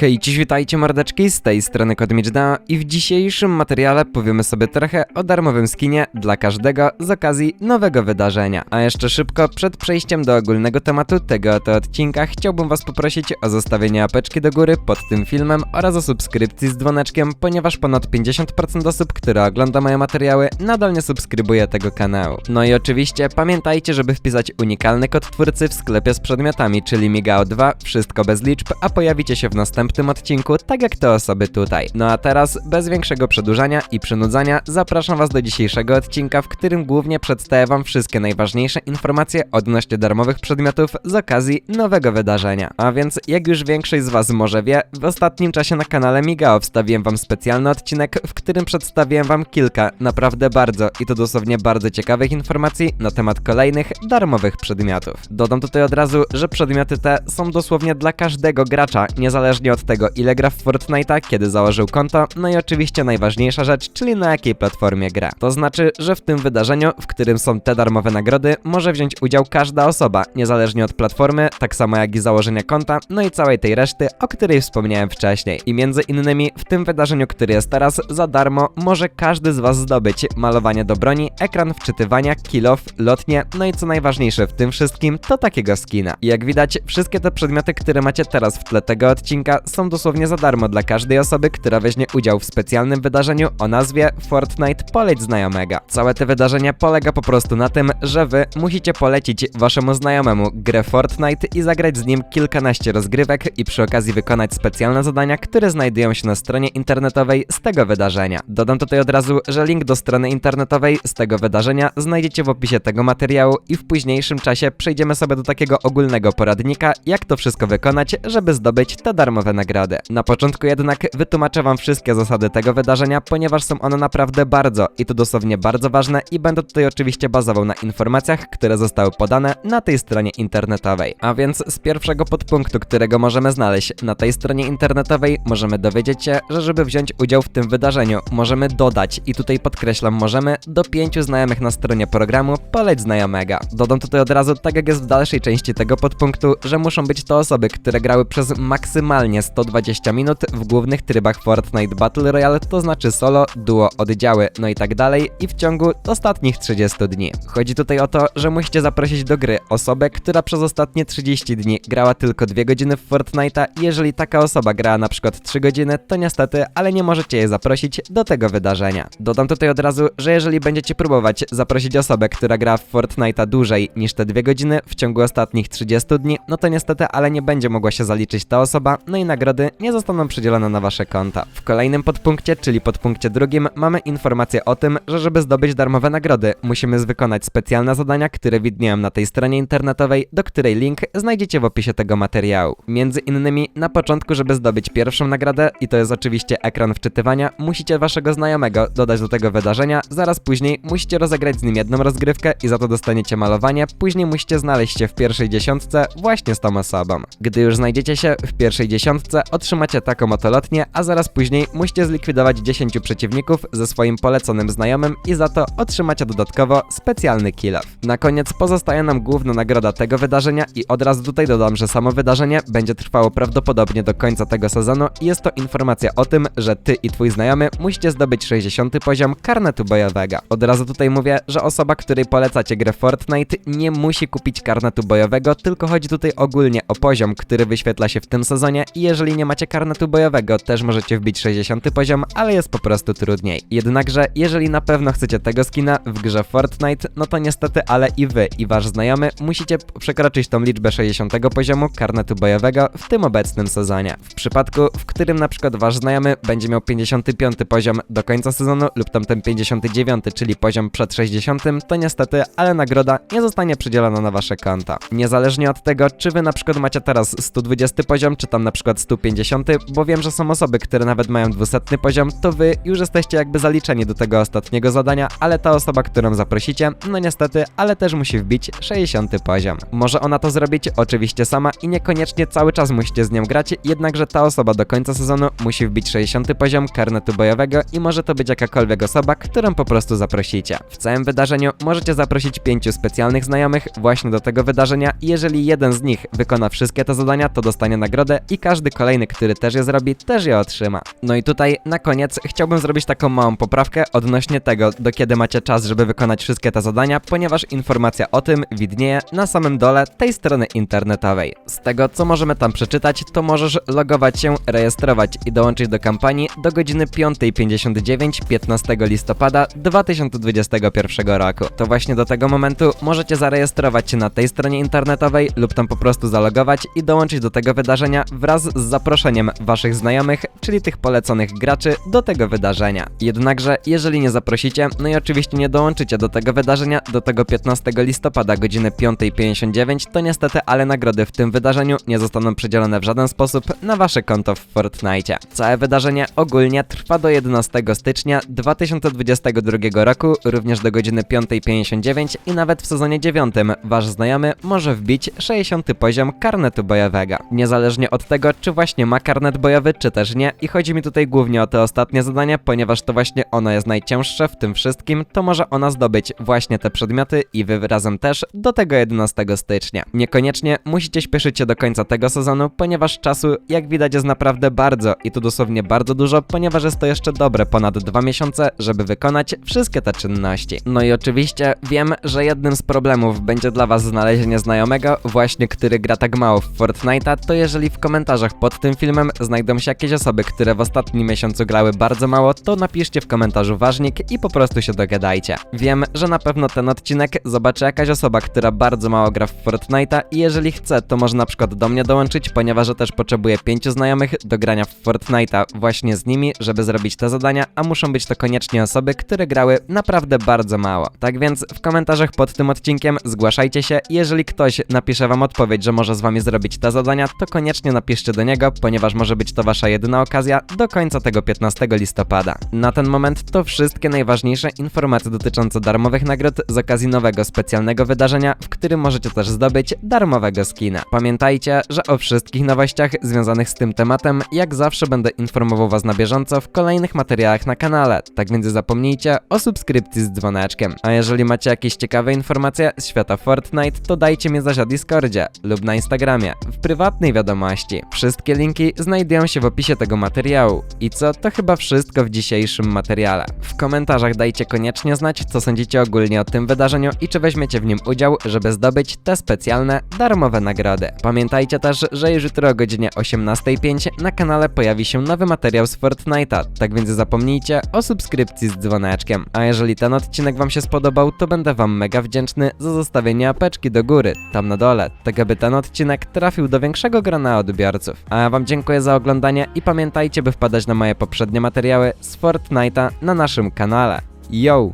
Hej, dziś witajcie mordeczki, z tej strony Kodmicda i w dzisiejszym materiale powiemy sobie trochę o darmowym skinie dla każdego z okazji nowego wydarzenia. A jeszcze szybko, przed przejściem do ogólnego tematu tego oto odcinka, chciałbym was poprosić o zostawienie apeczki do góry pod tym filmem oraz o subskrypcji z dzwoneczkiem, ponieważ ponad 50% osób, które ogląda moje materiały, nadal nie subskrybuje tego kanału. No i oczywiście pamiętajcie, żeby wpisać unikalny kod twórcy w sklepie z przedmiotami, czyli Migao2, wszystko bez liczb, a pojawicie się w następnym odcinku, tak jak te osoby tutaj. No a teraz, bez większego przedłużania i przynudzania, zapraszam was do dzisiejszego odcinka, w którym głównie przedstawię wam wszystkie najważniejsze informacje odnośnie darmowych przedmiotów z okazji nowego wydarzenia. A więc, jak już większość z was może wie, w ostatnim czasie na kanale Migao wstawiłem wam specjalny odcinek, w którym przedstawiłem wam kilka, naprawdę bardzo, i to dosłownie bardzo ciekawych informacji na temat kolejnych darmowych przedmiotów. Dodam tutaj od razu, że przedmioty te są dosłownie dla każdego gracza, niezależnie od tego ile gra w Fortnite'a, kiedy założył konto, no i oczywiście najważniejsza rzecz, czyli na jakiej platformie gra. To znaczy, że w tym wydarzeniu, w którym są te darmowe nagrody, może wziąć udział każda osoba, niezależnie od platformy, tak samo jak i założenia konta, no i całej tej reszty, o której wspomniałem wcześniej. I między innymi w tym wydarzeniu, który jest teraz za darmo, może każdy z was zdobyć malowanie do broni, ekran wczytywania, kill off, lotnie, no i co najważniejsze w tym wszystkim, to takiego skina. I jak widać, wszystkie te przedmioty, które macie teraz w tle tego odcinka, są dosłownie za darmo dla każdej osoby, która weźmie udział w specjalnym wydarzeniu o nazwie Fortnite Poleć Znajomego. Całe te wydarzenie polega po prostu na tym, że wy musicie polecić waszemu znajomemu grę Fortnite i zagrać z nim kilkanaście rozgrywek i przy okazji wykonać specjalne zadania, które znajdują się na stronie internetowej z tego wydarzenia. Dodam tutaj od razu, że link do strony internetowej z tego wydarzenia znajdziecie w opisie tego materiału i w późniejszym czasie przejdziemy sobie do takiego ogólnego poradnika, jak to wszystko wykonać, żeby zdobyć te darmowe nagrody. Na początku jednak wytłumaczę wam wszystkie zasady tego wydarzenia, ponieważ są one naprawdę bardzo i to dosłownie bardzo ważne i będę tutaj oczywiście bazował na informacjach, które zostały podane na tej stronie internetowej. A więc z pierwszego podpunktu, którego możemy znaleźć na tej stronie internetowej, możemy dowiedzieć się, że żeby wziąć udział w tym wydarzeniu, możemy dodać i tutaj podkreślam, możemy do pięciu znajomych na stronie programu poleć znajomego. Dodam tutaj od razu, tak jak jest w dalszej części tego podpunktu, że muszą być to osoby, które grały przez maksymalnie 120 minut w głównych trybach Fortnite Battle Royale, to znaczy solo, duo, oddziały, no i tak dalej i w ciągu ostatnich 30 dni. Chodzi tutaj o to, że musicie zaprosić do gry osobę, która przez ostatnie 30 dni grała tylko 2 godziny w Fortnite'a i jeżeli taka osoba grała na przykład 3 godziny, to niestety, ale nie możecie jej zaprosić do tego wydarzenia. Dodam tutaj od razu, że jeżeli będziecie próbować zaprosić osobę, która gra w Fortnite'a dłużej niż te 2 godziny w ciągu ostatnich 30 dni, no to niestety, ale nie będzie mogła się zaliczyć ta osoba, no i nagrody nie zostaną przydzielone na wasze konta. W kolejnym podpunkcie, czyli podpunkcie drugim, mamy informację o tym, że żeby zdobyć darmowe nagrody, musimy wykonać specjalne zadania, które widnieją na tej stronie internetowej, do której link znajdziecie w opisie tego materiału. Między innymi na początku, żeby zdobyć pierwszą nagrodę, i to jest oczywiście ekran wczytywania, musicie waszego znajomego dodać do tego wydarzenia, zaraz później musicie rozegrać z nim jedną rozgrywkę i za to dostaniecie malowanie, później musicie znaleźć się w pierwszej dziesiątce właśnie z tą osobą. Gdy już znajdziecie się w pierwszej dziesiątce, otrzymacie taką oto lotnię, a zaraz później musicie zlikwidować 10 przeciwników ze swoim poleconym znajomym i za to otrzymacie dodatkowo specjalny kill off. Na koniec pozostaje nam główna nagroda tego wydarzenia i od razu tutaj dodam, że samo wydarzenie będzie trwało prawdopodobnie do końca tego sezonu i jest to informacja o tym, że ty i twój znajomy musicie zdobyć 60 poziom karnetu bojowego. Od razu tutaj mówię, że osoba, której polecacie grę Fortnite nie musi kupić karnetu bojowego, tylko chodzi tutaj ogólnie o poziom, który wyświetla się w tym sezonie i jeżeli nie macie karnetu bojowego, też możecie wbić 60 poziom, ale jest po prostu trudniej. Jednakże, jeżeli na pewno chcecie tego skina w grze Fortnite, no to niestety, ale i wy i wasz znajomy musicie przekroczyć tą liczbę 60 poziomu karnetu bojowego w tym obecnym sezonie. W przypadku, w którym na przykład wasz znajomy będzie miał 55 poziom do końca sezonu lub tamten 59, czyli poziom przed 60, to niestety, ale nagroda nie zostanie przydzielona na wasze konta. Niezależnie od tego, czy wy na przykład macie teraz 120 poziom, czy tam na przykład 150, bo wiem, że są osoby, które nawet mają 200 poziom, to wy już jesteście jakby zaliczeni do tego ostatniego zadania, ale ta osoba, którą zaprosicie, no niestety, ale też musi wbić 60 poziom. Może ona to zrobić oczywiście sama i niekoniecznie cały czas musicie z nią grać, jednakże ta osoba do końca sezonu musi wbić 60 poziom karnetu bojowego i może to być jakakolwiek osoba, którą po prostu zaprosicie. W całym wydarzeniu możecie zaprosić pięciu specjalnych znajomych właśnie do tego wydarzenia i jeżeli jeden z nich wykona wszystkie te zadania, to dostanie nagrodę i każdy każdy kolejny, który też je zrobi, też je otrzyma. No i tutaj na koniec chciałbym zrobić taką małą poprawkę odnośnie tego, do kiedy macie czas, żeby wykonać wszystkie te zadania, ponieważ informacja o tym widnieje na samym dole tej strony internetowej. Z tego, co możemy tam przeczytać, to możesz logować się, rejestrować i dołączyć do kampanii do godziny 5.59 15 listopada 2021 roku. To właśnie do tego momentu możecie zarejestrować się na tej stronie internetowej lub tam po prostu zalogować i dołączyć do tego wydarzenia wraz z zaproszeniem waszych znajomych, czyli tych poleconych graczy do tego wydarzenia. Jednakże, jeżeli nie zaprosicie, no i oczywiście nie dołączycie do tego wydarzenia do tego 15 listopada godziny 5.59, to niestety, ale nagrody w tym wydarzeniu nie zostaną przydzielone w żaden sposób na wasze konto w Fortnite. Całe wydarzenie ogólnie trwa do 11 stycznia 2022 roku, również do godziny 5.59 i nawet w sezonie 9 wasz znajomy może wbić 60 poziom karnetu bojowego. Niezależnie od tego, czy właśnie ma karnet bojowy, czy też nie, i chodzi mi tutaj głównie o te ostatnie zadanie, ponieważ to właśnie ono jest najcięższe w tym wszystkim, to może ona zdobyć właśnie te przedmioty i wy razem też do tego 11 stycznia. Niekoniecznie musicie śpieszyć się do końca tego sezonu, ponieważ czasu, jak widać, jest naprawdę bardzo i tu dosłownie bardzo dużo, ponieważ jest to jeszcze dobre ponad dwa miesiące, żeby wykonać wszystkie te czynności. No i oczywiście wiem, że jednym z problemów będzie dla was znalezienie znajomego, właśnie który gra tak mało w Fortnite'a, to jeżeli w komentarzach pod tym filmem znajdą się jakieś osoby, które w ostatnim miesiącu grały bardzo mało, to napiszcie w komentarzu ważnik i po prostu się dogadajcie. Wiem, że na pewno ten odcinek zobaczy jakaś osoba, która bardzo mało gra w Fortnite'a i jeżeli chce, to może na przykład do mnie dołączyć, ponieważ ja też potrzebuję pięciu znajomych do grania w Fortnite'a właśnie z nimi, żeby zrobić te zadania, a muszą być to koniecznie osoby, które grały naprawdę bardzo mało. Tak więc w komentarzach pod tym odcinkiem zgłaszajcie się i jeżeli ktoś napisze wam odpowiedź, że może z wami zrobić te zadania, to koniecznie napiszcie do niego, ponieważ może być to wasza jedyna okazja do końca tego 15 listopada. Na ten moment to wszystkie najważniejsze informacje dotyczące darmowych nagród z okazji nowego specjalnego wydarzenia, w którym możecie też zdobyć darmowego skina. Pamiętajcie, że o wszystkich nowościach związanych z tym tematem, jak zawsze będę informował was na bieżąco w kolejnych materiałach na kanale, tak więc zapomnijcie o subskrypcji z dzwoneczkiem. A jeżeli macie jakieś ciekawe informacje z świata Fortnite, to dajcie mi znać na Discordzie lub na Instagramie, w prywatnej wiadomości. Wszystkie linki znajdują się w opisie tego materiału. I co, to chyba wszystko w dzisiejszym materiale. W komentarzach dajcie koniecznie znać, co sądzicie ogólnie o tym wydarzeniu i czy weźmiecie w nim udział, żeby zdobyć te specjalne, darmowe nagrody. Pamiętajcie też, że już jutro o godzinie 18.05 na kanale pojawi się nowy materiał z Fortnite'a, tak więc zapomnijcie o subskrypcji z dzwoneczkiem. A jeżeli ten odcinek wam się spodobał, to będę wam mega wdzięczny za zostawienie apeczki do góry, tam na dole, tak aby ten odcinek trafił do większego grona odbiorców. A ja wam dziękuję za oglądanie i pamiętajcie, by wpadać na moje poprzednie materiały z Fortnite'a na naszym kanale. Yo!